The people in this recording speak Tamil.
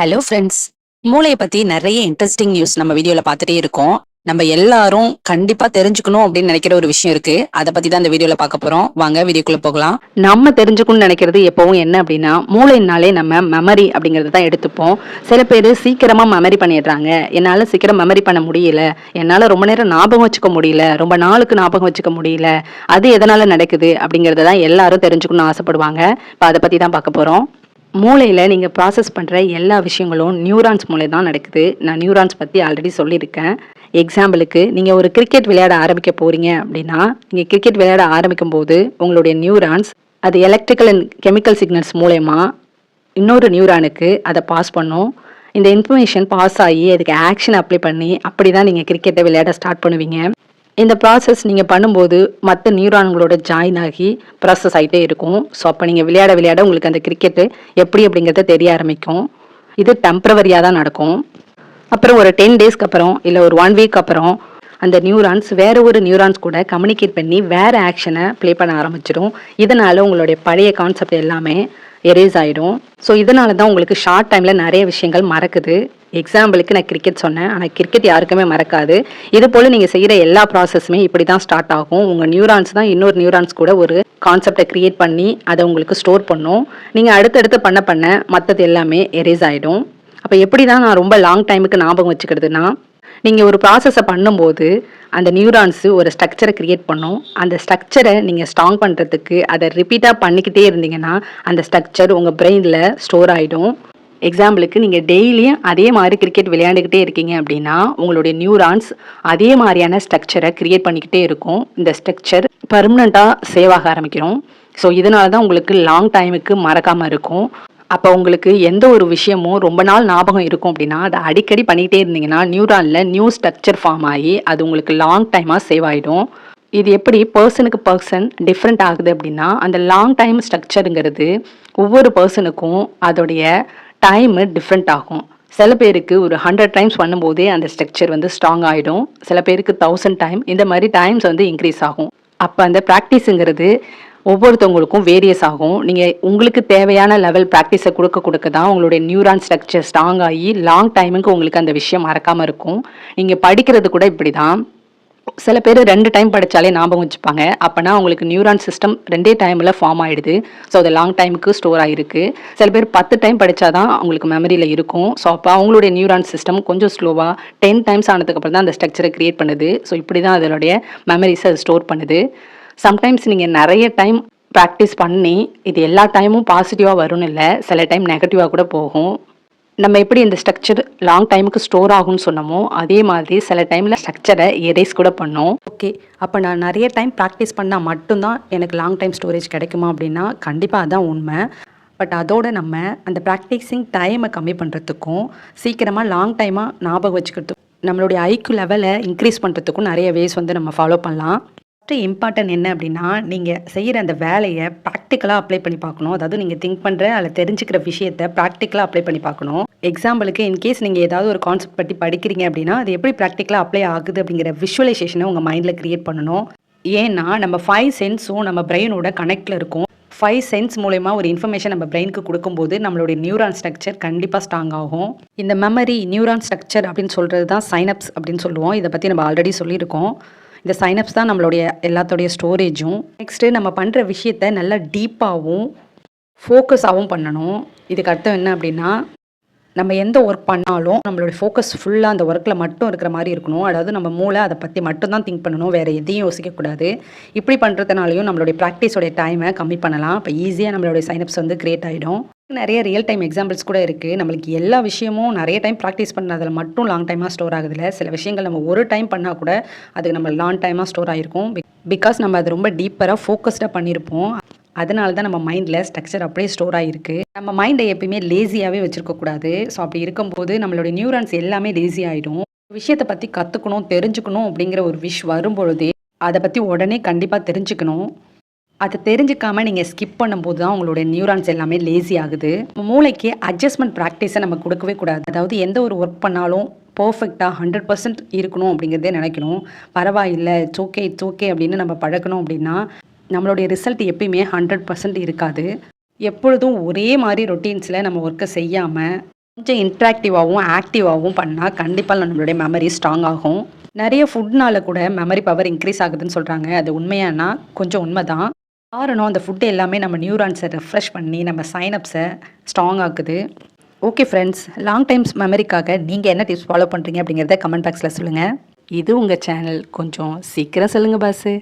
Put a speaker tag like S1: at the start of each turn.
S1: ஹலோ ஃப்ரெண்ட்ஸ் மூளையை பத்தி நிறைய இன்ட்ரெஸ்டிங் நியூஸ் நம்ம வீடியோல பார்த்துட்டே இருக்கோம். நம்ம எல்லாரும் கண்டிப்பா தெரிஞ்சுக்கணும் அப்படின்னு நினைக்கிற ஒரு விஷயம் இருக்கு. அதை பத்தி தான் இந்த வீடியோல பார்க்க போறோம். வாங்க வீடியோக்குள்ள போகலாம். நம்ம தெரிஞ்சுக்கணும்னு நினைக்கிறது எப்பவும் என்ன அப்படின்னா மூளைனாலே நம்ம மெமரி அப்படிங்கிறத தான் எடுத்துப்போம். சில பேர் சீக்கிரமா மெமரி பண்ணிடுறாங்க. என்னால சீக்கிரம் மெமரி பண்ண முடியல. என்னால ரொம்ப நேரம் ஞாபகம் வச்சுக்க முடியல. ரொம்ப நாளுக்கு ஞாபகம் வச்சுக்க முடியல. அது எதனால நடக்குது அப்படிங்கறத தான் எல்லாரும் தெரிஞ்சுக்கணும்னு ஆசைப்படுவாங்க. இப்போ அதை பத்தி தான் பார்க்க போறோம். மூளையில் நீங்கள் ப்ராசஸ் பண்ணுற எல்லா விஷயங்களும் நியூரான்ஸ் மூளை தான் நடக்குது. நான் நியூரான்ஸ் பற்றி ஆல்ரெடி சொல்லியிருக்கேன். எக்ஸாம்பிளுக்கு நீங்கள் ஒரு கிரிக்கெட் விளையாட ஆரம்பிக்க போகிறீங்க அப்படின்னா நீங்கள் கிரிக்கெட் விளையாட ஆரம்பிக்கும் போது உங்களுடைய நியூரான்ஸ் அது எலக்ட்ரிக்கல் அண்ட் கெமிக்கல் சிக்னல்ஸ் மூலயமா இன்னொரு நியூரானுக்கு அதை பாஸ் பண்ணும். இந்த இன்ஃபர்மேஷன் பாஸ் ஆகி அதுக்கு ஆக்ஷன் அப்ளை பண்ணி அப்படி தான் நீங்கள் கிரிக்கெட்டை விளையாட ஸ்டார்ட் பண்ணுவீங்க. இந்த ப்ராசஸ் நீங்கள் பண்ணும்போது மற்ற நியூரான்களோட ஜாயின் ஆகி ப்ராசஸ் ஆகிட்டே இருக்கும். ஸோ அப்போ நீங்கள் விளையாட விளையாட உங்களுக்கு அந்த கிரிக்கெட்டு எப்படி அப்படிங்கிறத தெரிய ஆரம்பிக்கும். இது டெம்பரவரியாக தான் நடக்கும். அப்புறம் ஒரு டென் டேஸ்க்கு அப்புறம் இல்லை ஒரு ஒன் வீக் அப்புறம் அந்த நியூரான்ஸ் வேற ஒரு நியூரான்ஸ் கூட கம்யூனிகேட் பண்ணி வேற ஆக்ஷனை ப்ளே பண்ண ஆரம்பிச்சிடும் இதனால உங்களுடைய பழைய கான்செப்ட் எல்லாமே எரேஸ் ஆகிடும் ஸோ இதனால தான் உங்களுக்கு ஷார்ட் டைமில் நிறைய விஷயங்கள் மறக்குது. எக்ஸாம்பிளுக்கு நான் கிரிக்கெட் சொன்னேன். ஆனால் கிரிக்கெட் யாருக்குமே மறக்காது. இது போல் நீங்கள் செய்கிற எல்லா ப்ராசஸுமே இப்படி தான் ஸ்டார்ட் ஆகும். உங்கள் நியூரான்ஸ் தான் இன்னொரு நியூரான்ஸ் கூட ஒரு கான்செப்டை க்ரியேட் பண்ணி அதை உங்களுக்கு ஸ்டோர் பண்ணும். நீங்கள் அடுத்தடுத்து பண்ண பண்ண மற்றது எல்லாமே எரேஸ் ஆகிடும் அப்போ எப்படி தான் நான் ரொம்ப லாங் டைமுக்கு ஞாபகம் வச்சுக்கிறதுனா நீங்கள் ஒரு ப்ராசஸை பண்ணும்போது அந்த நியூரான்ஸு ஒரு ஸ்ட்ரக்சரை க்ரியேட் பண்ணும். அந்த ஸ்ட்ரக்சரை நீங்கள் ஸ்ட்ராங் பண்ணுறதுக்கு அதை ரிப்பீட்டாக பண்ணிக்கிட்டே இருந்தீங்கன்னா அந்த ஸ்ட்ரக்சர் உங்கள் பிரெயினில் ஸ்டோர் ஆகிடும் எக்ஸாம்பிளுக்கு நீங்கள் டெய்லியும் அதே மாதிரி கிரிக்கெட் விளையாண்டுக்கிட்டே இருக்கீங்க அப்படின்னா உங்களுடைய நியூரான்ஸ் அதே மாதிரியான ஸ்ட்ரக்சரை க்ரியேட் பண்ணிக்கிட்டே இருக்கும். இந்த ஸ்ட்ரக்சர் பர்மனண்ட்டாக சேவ் ஆக ஆரம்பிக்கிறோம். ஸோ இதனால தான் உங்களுக்கு லாங் டைமுக்கு மறக்காமல் இருக்கும். அப்போ உங்களுக்கு எந்த ஒரு விஷயமும் ரொம்ப நாள் ஞாபகம் இருக்கும் அப்படின்னா அதை அடிக்கடி பண்ணிக்கிட்டே இருந்தீங்கன்னா நியூரானில் நியூ ஸ்ட்ரக்சர் ஃபார்ம் ஆகி அது உங்களுக்கு லாங் டைமாக சேவ் ஆகிடும் இது எப்படி பர்சனுக்கு பர்சன் டிஃப்ரெண்ட் ஆகுது அப்படின்னா அந்த லாங் டைம் ஸ்ட்ரக்சருங்கிறது ஒவ்வொரு பர்சனுக்கும் அதோடைய டைமு டிஃப்ரெண்ட் ஆகும். சில பேருக்கு ஒரு ஹண்ட்ரட் டைம்ஸ் பண்ணும்போதே அந்த ஸ்ட்ரக்சர் வந்து ஸ்ட்ராங் ஆகிடும் சில பேருக்கு தௌசண்ட் டைம் இந்த மாதிரி டைம்ஸ் வந்து இன்க்ரீஸ் ஆகும். அப்போ அந்த ப்ராக்டிஸுங்கிறது ஒவ்வொருத்தவங்களுக்கும் வேரியஸ் ஆகும். நீங்கள் உங்களுக்கு தேவையான லெவல் ப்ராக்டிஸை கொடுக்க கொடுக்க தான் உங்களுடைய நியூரான் ஸ்ட்ரக்சர் ஸ்ட்ராங் ஆகி லாங் டைமுக்கு உங்களுக்கு அந்த விஷயம் மறக்காமல் இருக்கும். நீங்கள் படிக்கிறது கூட இப்படி தான் சில பேர் ரெண்டு டைம் படித்தாலே ஞாபகம் வச்சுப்பாங்க. அப்போனா அவங்களுக்கு நியூரான் சிஸ்டம் ரெண்டே டைமில் ஃபார்ம் ஆகிடுது ஸோ அது லாங் டைமுக்கு ஸ்டோர் ஆகிருக்கு சில பேர் பத்து டைம் படித்தா தான் அவங்களுக்கு மெமரியில் இருக்கும். ஸோ அப்போ அவங்களுடைய நியூரான் சிஸ்டம் கொஞ்சம் ஸ்லோவாக டென் டைம்ஸ் ஆனதுக்கப்புறம் தான் அந்த ஸ்ட்ரக்சரை க்ரியேட் பண்ணுது. ஸோ இப்படி தான் அதனுடைய மெமரிஸை அது ஸ்டோர் பண்ணுது. சம்டைம்ஸ் நீங்கள் நிறைய டைம் ப்ராக்டிஸ் பண்ணி இது எல்லா டைமும் பாசிட்டிவாக வரும்னு இல்லை. சில டைம் நெகட்டிவாக கூட போகும். நம்ம எப்படி இந்த ஸ்ட்ரக்சர் லாங் டைமுக்கு ஸ்டோர் ஆகும்னு சொன்னோமோ அதே மாதிரி சில டைமில் ஸ்ட்ரக்சரை எரேஸ் கூட பண்ணோம். ஓகே அப்போ நான் நிறைய டைம் ப்ராக்டிஸ் பண்ணால் மட்டும்தான் எனக்கு லாங் டைம் ஸ்டோரேஜ் கிடைக்குமா அப்படின்னா கண்டிப்பாக அதான் உண்மை. பட் அதோட நம்ம அந்த ப்ராக்டிஸிங் டைமை கம்மி பண்ணுறதுக்கும் சீக்கிரமாக லாங் டைமாக ஞாபகம் வச்சுக்கிறதுக்கும் நம்மளுடைய ஐக்கு லெவலை இன்க்ரீஸ் பண்ணுறதுக்கும் நிறைய வேஸ் வந்து நம்ம ஃபாலோ பண்ணலாம். ஃபஸ்ட்டு இம்பார்ட்டன்ட் என்ன அப்படின்னா நீங்கள் செய்கிற அந்த வேலையை ப்ராக்டிக்கலாக அப்ளை பண்ணி பார்க்கணும். அதாவது நீங்கள் திங்க் பண்ணுற அதில் தெரிஞ்சுக்கிற விஷயத்தை ப்ராக்டிக்கலாக அப்ளை பண்ணி பார்க்கணும். எக்ஸாம்பிளுக்கு இன்கேஸ் நீங்கள் ஏதாவது ஒரு கான்செப்ட் பற்றி படிக்கிறீங்க அப்படின்னா அது எப்படி ப்ராக்டிக்கலாக அப்ளை ஆகுது அப்படிங்கிற விஷுவலைசேஷனை உங்கள் மைண்டில் க்ரியேட் பண்ணணும். ஏன்னா நம்ம ஃபைவ் சென்ஸும் நம்ம பிரெயினோட கனெக்டில் இருக்கும். ஃபைவ் சென்ஸ் மூலயமா ஒரு இன்ஃபர்மேஷன் நம்ம பிரெயினுக்கு கொடுக்கும்போது நம்மளுடைய நியூரான் ஸ்ட்ரக்சர் கண்டிப்பாக ஸ்ட்ராங் ஆகும். இந்த மெமரி நியூரான் ஸ்ட்ரக்சர் அப்படின்னு சொல்கிறது தான் சைனப்ஸ் அப்படின்னு சொல்லுவோம். இதை பற்றி நம்ம ஆல்ரெடி சொல்லியிருக்கோம். இந்த சைனப்ஸ் தான் நம்மளுடைய எல்லாத்தோடைய ஸ்டோரேஜும் நெக்ஸ்ட்டு நம்ம பண்ணுற விஷயத்த நல்லா டீப்பாகவும் ஃபோக்கஸாகவும் பண்ணணும். இதுக்கு அர்த்தம் என்ன அப்படின்னா நம்ம எந்த ஒர்க் பண்ணாலும் நம்மளுடைய ஃபோக்கஸ் ஃபுல்லாக அந்த ஒர்க்கில் மட்டும் இருக்கிற மாதிரி இருக்கணும். அதாவது நம்ம மூளை அதை பற்றி மட்டும்தான் திங்க் பண்ணணும். வேறு எதையும் யோசிக்கக்கூடாது இப்படி பண்ணுறதுனாலையும் நம்மளுடைய ப்ராக்டிஸோடைய டைமை கம்மி பண்ணலாம். இப்போ ஈஸியாக நம்மளுடைய சைனப்ஸ் வந்து க்ரியேட் ஆகிடும் நிறைய ரியல் டைம் எக்ஸாம்பிள்ஸ் கூட இருக்குது நம்மளுக்கு எல்லா விஷயமும் நிறைய டைம் ப்ராக்டிஸ் பண்ணதில் மட்டும் லாங் டைமாக ஸ்டோர் ஆகுதுல. சில விஷயங்கள் நம்ம ஒரு டைம் பண்ணால் கூட அது நம்ம லாங் டைமாக ஸ்டோர் ஆகிருக்கும் பிகாஸ் நம்ம அது ரொம்ப டீப்பராக ஃபோக்கஸ்டாக பண்ணியிருப்போம் அதனால தான் நம்ம மைண்டில் ஸ்ட்ரக்சர் அப்படியே ஸ்டோர் ஆகிருக்கு நம்ம மைண்டை எப்பயுமே லேசியாகவே வச்சுருக்கக்கூடாது ஸோ அப்படி இருக்கும்போது நம்மளுடைய நியூரான்ஸ் எல்லாமே லேசி ஆகிடும் விஷயத்தை பற்றி கற்றுக்கணும் தெரிஞ்சுக்கணும் அப்படிங்கிற ஒரு விஷ் வரும்பொழுதே அதை பற்றி உடனே கண்டிப்பாக தெரிஞ்சுக்கணும். அதை தெரிஞ்சுக்காமல் நீங்கள் ஸ்கிப் பண்ணும்போது தான் உங்களுடைய நியூரான்ஸ் எல்லாமே லேசி ஆகுது. மூளைக்கு அட்ஜஸ்ட்மெண்ட் ப்ராக்டிஸை நம்ம கொடுக்கவே கூடாது. அதாவது எந்த ஒரு ஒர்க் பண்ணாலும் பர்ஃபெக்டாக ஹண்ட்ரட் பர்சன்ட் இருக்கணும் அப்படிங்கிறதே நினைக்கணும். பரவாயில்லை இட்ஸ் ஓகே இட்ஸ் ஓகே அப்படின்னு நம்ம பழக்கணும் அப்படின்னா நம்மளுடைய ரிசல்ட் எப்பயுமே ஹண்ட்ரட் பர்சன்ட் இருக்காது. எப்பொழுதும் ஒரே மாதிரி ரொட்டீன்ஸில் நம்ம ஒர்க்கை செய்யாமல் கொஞ்சம் இன்ட்ராக்டிவாகவும் ஆக்டிவாகவும் பண்ணால் கண்டிப்பாக நம்மளுடைய மெமரி ஸ்ட்ராங் ஆகும். நிறைய ஃபுட்னால கூட மெமரி பவர் இன்க்ரீஸ் ஆகுதுன்னு சொல்கிறாங்க அது உண்மையானா? கொஞ்சம் உண்மை தான் காரணம் அந்த ஃபுட்டு எல்லாமே நம்ம நியூரான்ஸை ரெஃப்ரெஷ் பண்ணி நம்ம சைனப்ஸை ஸ்ட்ராங் ஆக்குது. ஓகே ஃப்ரெண்ட்ஸ் லாங் டைம்ஸ் மெமரிக்காக நீங்கள் என்ன டிப்ஸ் ஃபாலோ பண்ணுறீங்க அப்படிங்கிறத கமெண்ட் பாக்ஸில் சொல்லுங்கள் இது உங்கள் சேனல் கொஞ்சம் சீக்கிரம் சொல்லுங்கள் பாஸு